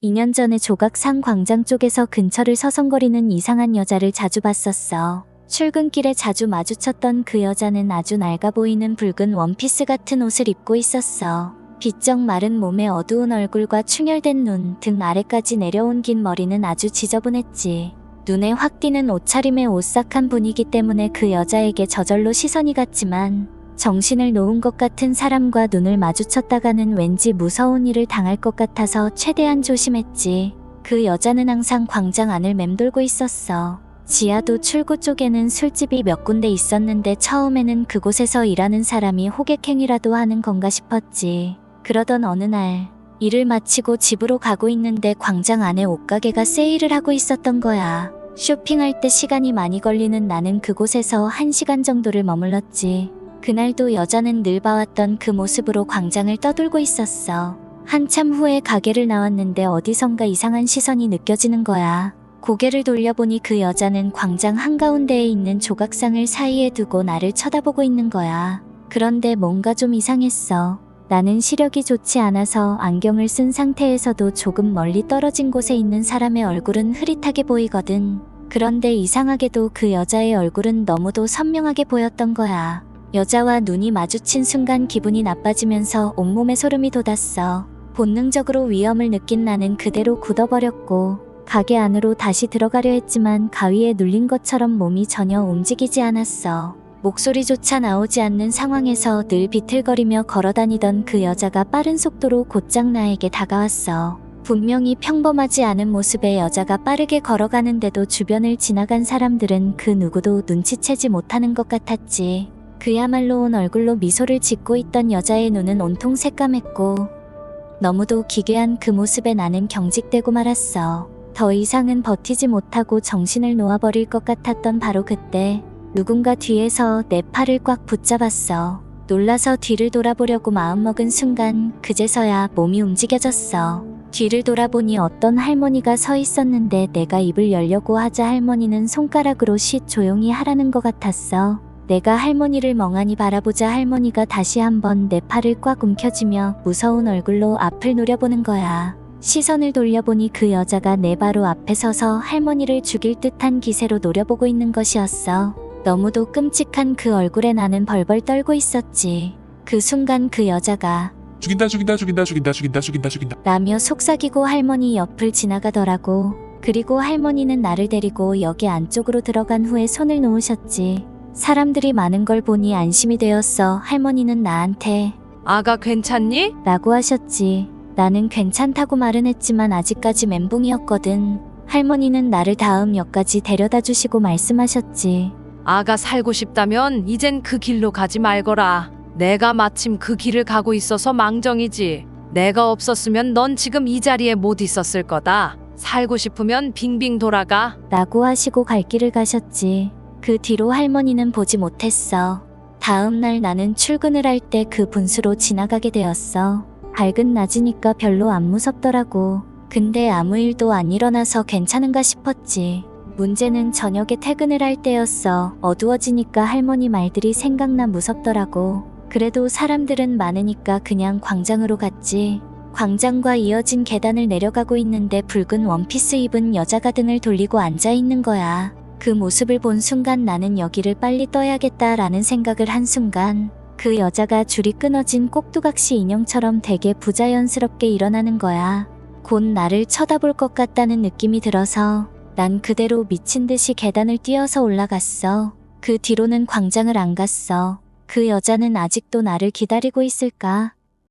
2년 전에 조각상 광장 쪽에서 근처를 서성거리는 이상한 여자를 자주 봤었어. 출근길에 자주 마주쳤던 그 여자는 아주 낡아 보이는 붉은 원피스 같은 옷을 입고 있었어. 비쩍 마른 몸에 어두운 얼굴과 충혈된 눈, 등 아래까지 내려온 긴 머리는 아주 지저분했지. 눈에 확 띄는 옷차림의 오싹한 분위기 때문에 그 여자에게 저절로 시선이 갔지만 정신을 놓은 것 같은 사람과 눈을 마주쳤다가는 왠지 무서운 일을 당할 것 같아서 최대한 조심했지. 그 여자는 항상 광장 안을 맴돌고 있었어. 지하도 출구 쪽에는 술집이 몇 군데 있었는데 처음에는 그곳에서 일하는 사람이 호객행위라도 하는 건가 싶었지. 그러던 어느 날 일을 마치고 집으로 가고 있는데 광장 안에 옷가게가 세일을 하고 있었던 거야. 쇼핑할 때 시간이 많이 걸리는 나는 그곳에서 한 시간 정도를 머물렀지. 그날도 여자는 늘 봐왔던 그 모습으로 광장을 떠돌고 있었어. 한참 후에 가게를 나왔는데 어디선가 이상한 시선이 느껴지는 거야. 고개를 돌려보니 그 여자는 광장 한가운데에 있는 조각상을 사이에 두고 나를 쳐다보고 있는 거야. 그런데 뭔가 좀 이상했어. 나는 시력이 좋지 않아서 안경을 쓴 상태에서도 조금 멀리 떨어진 곳에 있는 사람의 얼굴은 흐릿하게 보이거든. 그런데 이상하게도 그 여자의 얼굴은 너무도 선명하게 보였던 거야. 여자와 눈이 마주친 순간 기분이 나빠지면서 온몸에 소름이 돋았어. 본능적으로 위험을 느낀 나는 그대로 굳어버렸고 가게 안으로 다시 들어가려 했지만 가위에 눌린 것처럼 몸이 전혀 움직이지 않았어. 목소리조차 나오지 않는 상황에서 늘 비틀거리며 걸어다니던 그 여자가 빠른 속도로 곧장 나에게 다가왔어. 분명히 평범하지 않은 모습의 여자가 빠르게 걸어가는데도 주변을 지나간 사람들은 그 누구도 눈치채지 못하는 것 같았지. 그야말로 온 얼굴로 미소를 짓고 있던 여자의 눈은 온통 새까맸고 너무도 기괴한 그 모습에 나는 경직되고 말았어. 더 이상은 버티지 못하고 정신을 놓아버릴 것 같았던 바로 그때 누군가 뒤에서 내 팔을 꽉 붙잡았어. 놀라서 뒤를 돌아보려고 마음먹은 순간 그제서야 몸이 움직여졌어. 뒤를 돌아보니 어떤 할머니가 서 있었는데 내가 입을 열려고 하자 할머니는 손가락으로 쉿 조용히 하라는 것 같았어. 내가 할머니를 멍하니 바라보자 할머니가 다시 한번 내 팔을 꽉 움켜쥐며 무서운 얼굴로 앞을 노려보는 거야. 시선을 돌려보니 그 여자가 내 바로 앞에 서서 할머니를 죽일 듯한 기세로 노려보고 있는 것이었어. 너무도 끔찍한 그 얼굴에 나는 벌벌 떨고 있었지. 그 순간 그 여자가 죽인다 죽인다 죽인다 죽인다 죽인다 죽인다 죽인다 라며 속삭이고 할머니 옆을 지나가더라고. 그리고 할머니는 나를 데리고 여기 안쪽으로 들어간 후에 손을 놓으셨지. 사람들이 많은 걸 보니 안심이 되었어. 할머니는 나한테 아가 괜찮니? 라고 하셨지. 나는 괜찮다고 말은 했지만 아직까지 멘붕이었거든. 할머니는 나를 다음 역까지 데려다 주시고 말씀하셨지. 아가 살고 싶다면 이젠 그 길로 가지 말거라. 내가 마침 그 길을 가고 있어서 망정이지. 내가 없었으면 넌 지금 이 자리에 못 있었을 거다. 살고 싶으면 빙빙 돌아가. 라고 하시고 갈 길을 가셨지. 그 뒤로 할머니는 보지 못했어. 다음 날 나는 출근을 할 때 그 분수로 지나가게 되었어. 밝은 낮이니까 별로 안 무섭더라고. 근데 아무 일도 안 일어나서 괜찮은가 싶었지. 문제는 저녁에 퇴근을 할 때였어. 어두워지니까 할머니 말들이 생각나 무섭더라고. 그래도 사람들은 많으니까 그냥 광장으로 갔지. 광장과 이어진 계단을 내려가고 있는데 붉은 원피스 입은 여자가 등을 돌리고 앉아 있는 거야. 그 모습을 본 순간 나는 여기를 빨리 떠야겠다라는 생각을 한 순간 그 여자가 줄이 끊어진 꼭두각시 인형처럼 되게 부자연스럽게 일어나는 거야. 곧 나를 쳐다볼 것 같다는 느낌이 들어서 난 그대로 미친 듯이 계단을 뛰어서 올라갔어. 그 뒤로는 광장을 안 갔어. 그 여자는 아직도 나를 기다리고 있을까?